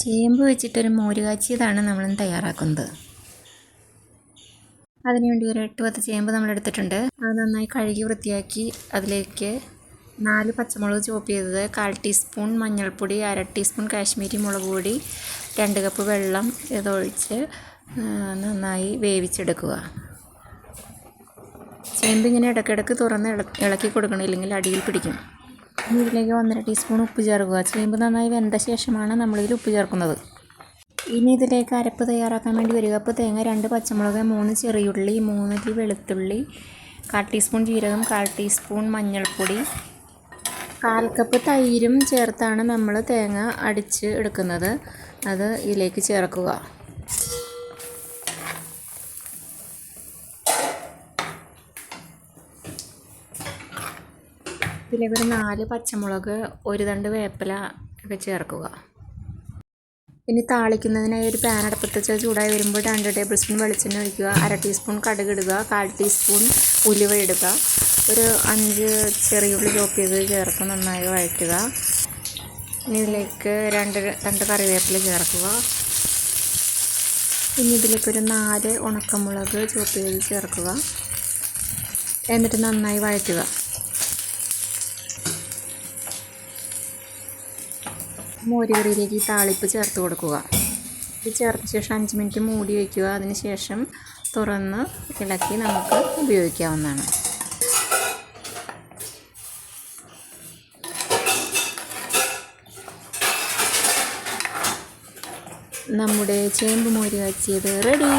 ചേമ്പ് വെച്ചിട്ടൊരു മോര് കാച്ചിയതാണ് നമ്മൾ തയ്യാറാക്കുന്നത്. അതിനുവേണ്ടി ഒരു എട്ട് പത്ത് ചേമ്പ് നമ്മൾ എടുത്തിട്ടുണ്ട്. അത് നന്നായി കഴുകി വൃത്തിയാക്കി അതിലേക്ക് നാല് പച്ചമുളക് ചോപ്പ് ചെയ്തത് കാൽ ടീസ്പൂൺ മഞ്ഞൾപ്പൊടി അര ടീസ്പൂൺ കാശ്മീരി മുളക് പൊടി രണ്ട് കപ്പ് വെള്ളം ഇതൊഴിച്ച് നന്നായി വേവിച്ചെടുക്കുക. ചേമ്പ് ഇങ്ങനെ ഇടയ്ക്കിടയ്ക്ക് തുറന്ന് ഇളക്കി കൊടുക്കണം ഇല്ലെങ്കിൽ അടിയിൽ പിടിക്കും. ഇതിലേക്ക് ഒന്നര ടീസ്പൂൺ ഉപ്പ് ചേർക്കുക. ചേമ്പ് നന്നായി വെന്ത ശേഷമാണ് നമ്മളിതിൽ ഉപ്പ് ചേർക്കുന്നത്. ഇനി ഇതിലേക്ക് അരപ്പ് തയ്യാറാക്കാൻ വേണ്ടി ഒരു കപ്പ് തേങ്ങ രണ്ട് പച്ചമുളക് മൂന്ന് ചെറിയുള്ളി മൂന്നല്ലി വെളുത്തുള്ളി കാൽ ടീസ്പൂൺ ജീരകം കാൽ ടീസ്പൂൺ മഞ്ഞൾപ്പൊടി കാൽ കപ്പ് തൈരും ചേർത്താണ് നമ്മൾ തേങ്ങ അടിച്ച് എടുക്കുന്നത്. അത് ഇതിലേക്ക് ചേർക്കുക. ഇതിലേക്ക് ഒരു നാല് പച്ചമുളക് ഒരു തണ്ട് വേപ്പില ഒക്കെ ചേർക്കുക. ഇനി താളിക്കുന്നതിനായി ഒരു പാൻ അടുപ്പത്ത് വെച്ച് ചൂടായി വരുമ്പോൾ രണ്ട് ടേബിൾ സ്പൂൺ വെളിച്ചെണ്ണ ഒഴിക്കുക. അര ടീസ്പൂൺ കടുക് ഇടുക. കാൽ ടീസ്പൂൺ ഉലുവ ഇടുക. ഒരു അഞ്ച് ചെറിയുള്ളി ചോപ്പ് ചെയ്ത് ചേർത്ത് നന്നായി വഴറ്റുക. ഇനി ഇതിലേക്ക് രണ്ട് രണ്ട് കറിവേപ്പില ചേർക്കുക. ഇനി ഇതിലേക്ക് ഒരു നാല് ഉണക്കമുളക് ചോപ്പ് ചെയ്ത് ചേർക്കുക. എന്നിട്ട് നന്നായി വഴറ്റുക. മോരുകറിയിലേക്ക് ഈ താളിപ്പ് ചേർത്ത് കൊടുക്കുക ഇത് ചേർത്ത ശേഷം അഞ്ച് മിനിറ്റ് മൂടി വയ്ക്കുക അതിന് ശേഷം തുറന്ന് ഇളക്കി നമുക്ക് ഉപയോഗിക്കാവുന്നതാണ് നമ്മുടെ ചേമ്പ് മോര് കാച്ചിയത് റെഡി